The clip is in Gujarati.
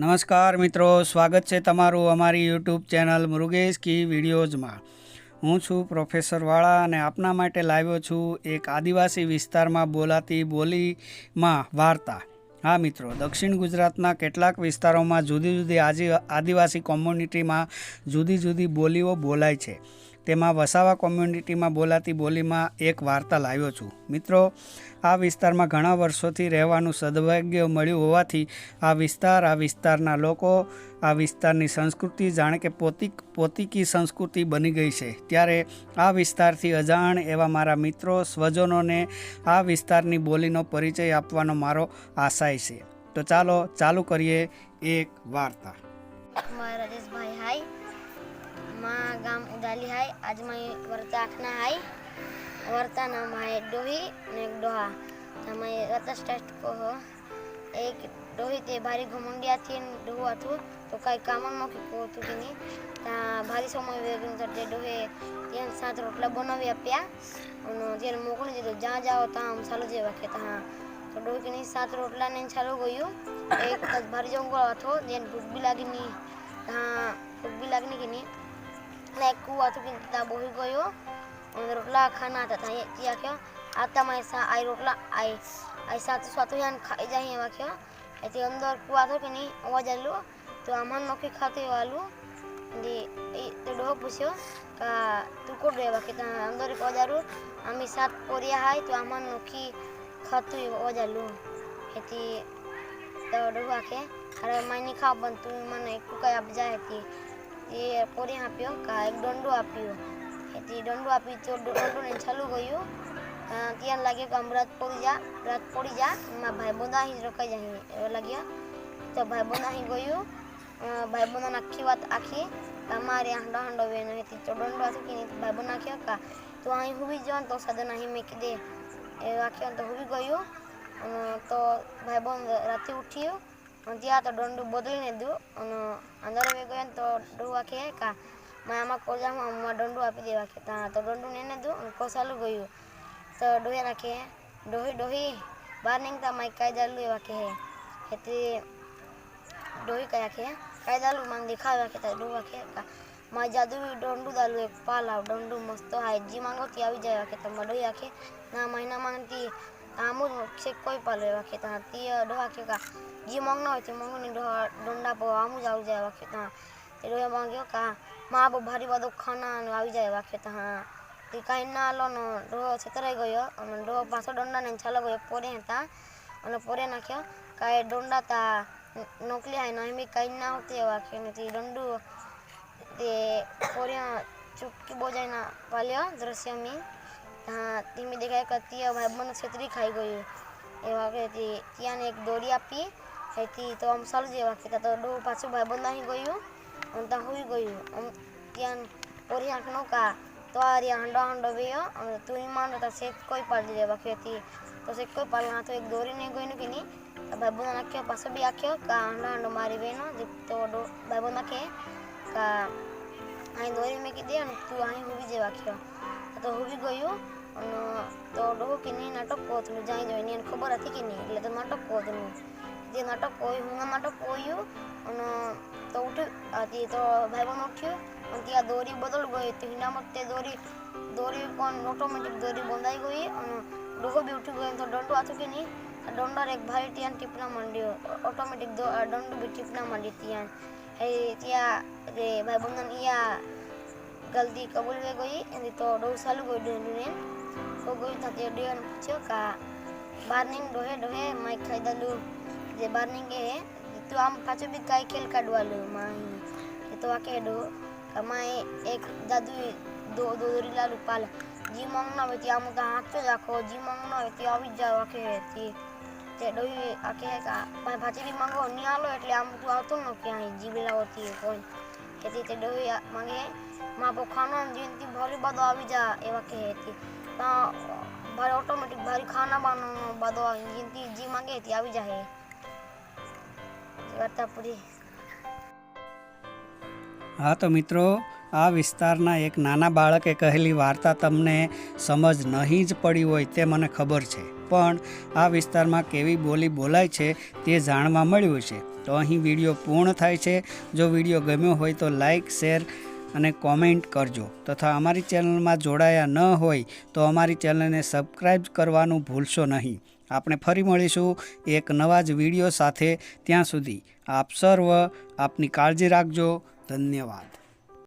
નમસ્કાર મિત્રો, સ્વાગત છે તમારું અમારી યુટ્યુબ ચેનલ મૃગેશ કી વિડીયોઝમાં. હું છું પ્રોફેસર વાળા અને આપના માટે લાવ્યો છું એક આદિવાસી વિસ્તારમાં બોલાતી બોલીમાં વાર્તા. હા મિત્રો, દક્ષિણ ગુજરાતના કેટલાક વિસ્તારોમાં જુદી જુદી આદિવાસી કોમ્યુનિટીમાં જુદી જુદી બોલીઓ બોલાય છે. તેમાં વસાવા કોમ્યુનિટીમાં બોલાતી બોલીમાં એક વાર્તા લાવ્યો છું. મિત્રો, આ વિસ્તારમાં ઘણા વર્ષોથી રહેવાનું સદભાગ્ય મળ્યું હોવાથી આ વિસ્તાર, આ વિસ્તારના લોકો, આ વિસ્તારની સંસ્કૃતિ જાણે કે પોતિક, પોતિકી સંસ્કૃતિ બની ગઈ છે. ત્યારે આ વિસ્તારથી અજાણ એવા મારા મિત્રો, સ્વજનોને આ વિસ્તારની બોલીનો પરિચય આપવાનો મારો આશય છે. તો ચાલો, ચાલુ કરીએ એક વાર્તા. મારા રાજેશભાઈ, હાય. ગામ ઉદાલી હાય આજમાં વર્તા આખના હાય વર્તા નામ હાય ડોહી અને એક ડોહા તમે રતા સ્ટેટ કહો એક ડોહી તે ભારી ઘમંડિયાથી ડોહું હતું તો કાંઈ કામ ન કહું હતું કે નહીં ત્યાં ભારી સમય વેગન તે ડોહે ત્યાં સાત રોટલા બનાવી આપ્યા અને જ્યારે મોકલી દીધું જ્યાં જાઓ ત્યાં આમ ચાલુ જેવા કે ત્યાં તો ડોહી કે નહીં સાત રોટલા ને ચાલુ ગયું એક વખત ભારી જંગલ હતો જેને ભૂખ બી લાગી નહીં ત્યાં ભૂખ બી લાગી નહીં કે નહીં અને એક કૂવો હતું કે ત્યાં બોહી ગયો અને રોટલા ખાના હતા ત્યાં ત્યાં ક્યો આતા માં સા આઈ રોટલા આઈ આઈ સાત સાત યાન ખાઈ જાય એવા ક્યો એથી અંદર કૂવા હતો કે નહીં અવાજ આવેલો તો આમાં નોખી ખાતે વાલું અને એ તો ડોહો પૂછ્યો કે તું કોણ રહેવા કે ત્યાં અંદર એક અવાજ આવ્યું અમે સાત પોરિયા હાય તો આમાં નોખી ખાતું અવાજ આવેલું એથી તો ડોહો આખે અરે માની ખા એ પોરી આપ્યો? કા એક દંડો આપ્યો. એથી દંડો આપી તો દંડો ને ચાલુ ગયું ત્યાં લાગ્યું કે આમ રાત પડી જા, રાત પડી જા. એમાં ભાઈ બંધા અહીં રોકાઈ જાય. એવા લાગ્યા. તો ભાઈ બંધા અહીં ગયું. ભાઈ બંધાને આખી વાત આખી. તમારે હાંડો હાંડો વેનો હતી તો દંડો હતું કે ભાઈ બંધ નાખ્યો કા, તો અહીં હુવી જવાનું તો સાધન અહીં મેં કીધે એ રાખ્યો તો હુવી ગયું. તો ભાઈ બંધ રાતે ઉઠ્યું. ત્યાં તો દંડુ બદલીને દીધું અને અંદર આવી ગયો તો ડોવા આખી કા. મેં આમાં કોજામાં આમાં દંડુ આપી દેવા કે ત્યાં તો દંડુ એને દઉં અને કોસાલું ગયું. તો ડોહે રાખે, ડોહી ડોહી, બહાર નીકળતા માય કાયદાલું એવા કહે એટલે ડોહી કયા કે કાયદાલું મને દેખાવ્યા કે ત્યાં ડોવા કે માં જાદુ દંડુ દાલુ એક પાલ આવ દંડુ મસ્ત હાય જી માંગો ત્યાં આવી જાય કે તમે ડોહી આખે ના મહિના માંગતી કોઈ પાલો એવા કે ત્યાં તી ડોહા કે કા, જે માંગ ના હોય તે માંગો ની ડોહા દંડા પર આમ જ આવી જાય વાકે ત્યાં તે ડોહા માંગ્યો કા, માં બહુ ભારી બધો ખાના ને આવી જાય વાકે ત્યાં તે કાંઈ ના આલો goyo ડોહો છતરાઈ ગયો, અને na પાછો દંડા ને ta નોકલી આય ના એમ કાંઈ ના હોતી વાકે ને. તે દંડુ તે પોર્યા ચૂપકી બોજાઈના પાલ્યા, દ્રશ્ય ત્યાં ધીમે દેખાય કે ત્યાં ભાઈ બંધ છેતરી ખાઈ ગયું એવા કે ત્યાંને ત્યાં એક દોરી આપી એથી તો આમ સારું જેવા કહેતા. તો ડો પાછું ભાઈ બંધ અહીં ગયું, અને ત્યાં હોઈ ગયું. આમ ત્યાં પોરી આંખનો કા, તો આ રહ્યા હાંડો હાંડો વેયો અને તું માંડો તો શેક કોઈ પાડી દેવા કહેતી હતી તો શેક કોઈ પાડવાના તો એક દોરી નહીં ગયું કે નહીં તો ભાઈ બંધ નાખ્યો, પાછો બી આખ્યો, કા હાંડો હાંડો મારી વેનો તો ડો ભાઈ બંધ નાખે, કા અહીં દોરી મેં કીધી, અને તું અહીં હુવી જેવા આખ્યો તો હુવી ગયું તો ડોહો કે નહીં નાટક કોતનું જાય જોઈને એને ખબર હતી કે નહીં એટલે તો નાટક કોતનું જે નાટક કોઈ હું નાટક કોયું અને તો ઉઠ્યું તે તો ભાઈ બહેન ઉઠ્યું અને ત્યાં દોરી બદલ ગઈ તો હિનામાં તે દોરી દોરી પણ ઓટોમેટિક દોરી બંધાઈ ગઈ અને ડોહો બી ઉઠી ગયો તો દંડો હતું કે નહીં આ દંડર એક ભારી ત્યાં ટીપણા માંડ્યો ઓટોમેટિક દંડો બી ટીપણા માંડી ત્યાં એ ત્યાં રે ભાઈ બંધન ઈયા ગલતી કબૂલ વે ગઈ એની તો ડોહ ચાલુ ગઈ ડોહને તો ગયું ત્યાં તે ડોહને પૂછ્યો કા બારની ડોહે ડોહે માઈ ખાઈ દાલું જે બારની કે તું આમ પાછું બી કાંઈ ખેલ કાઢવાલું માઈ એ તો આ કે ડો કમાય એક દાદુ દો દો દોરી લાલુ પાલ જી માંગ ના હોય ત્યાં આમ તો હાથ જ રાખો જી માંગ ના હોય ત્યાં આવી જ જાવ આખે તે તે ડોહી આખે કા પાછી ભાચીરી માંગો નહીં આલો એટલે આમ તું આવતો ન ક્યાંય જી બેલાવતી કોઈ તેથી તે ડોહી આ માંગે માં બહુ ખાનો જીનતી ભરી આવી ભારે ઓટોમેટિક ભારી ખાના બાનો બધો જીનતી જી માંગે તે આવી જાય. વાર્તા પૂરી. હા તો મિત્રો, આ વિસ્તારના એક નાના બાળકે કહેલી વાર્તા તમને સમજ નહીં જ પડી હોય તે મને ખબર છે. પણ આ વિસ્તારમાં કેવી બોલી બોલાય છે તે જાણવા મળ્યું છે. તો અહીં વીડિયો પૂર્ણ થાય છે. જો વીડિયો ગમ્યો હોય તો લાઈક, શેર અને કોમેન્ટ કરજો. તથા અમારી ચેનલમાં જોડાયા ન હોય તો અમારી ચેનલને સબસ્ક્રાઈબ કરવાનું ભૂલશો નહીં. આપણે ફરી મળીશું એક નવા જ વીડિયો સાથે. ત્યાં સુધી આપ સર્વ આપની કાળજી રાખજો. ધન્યવાદ.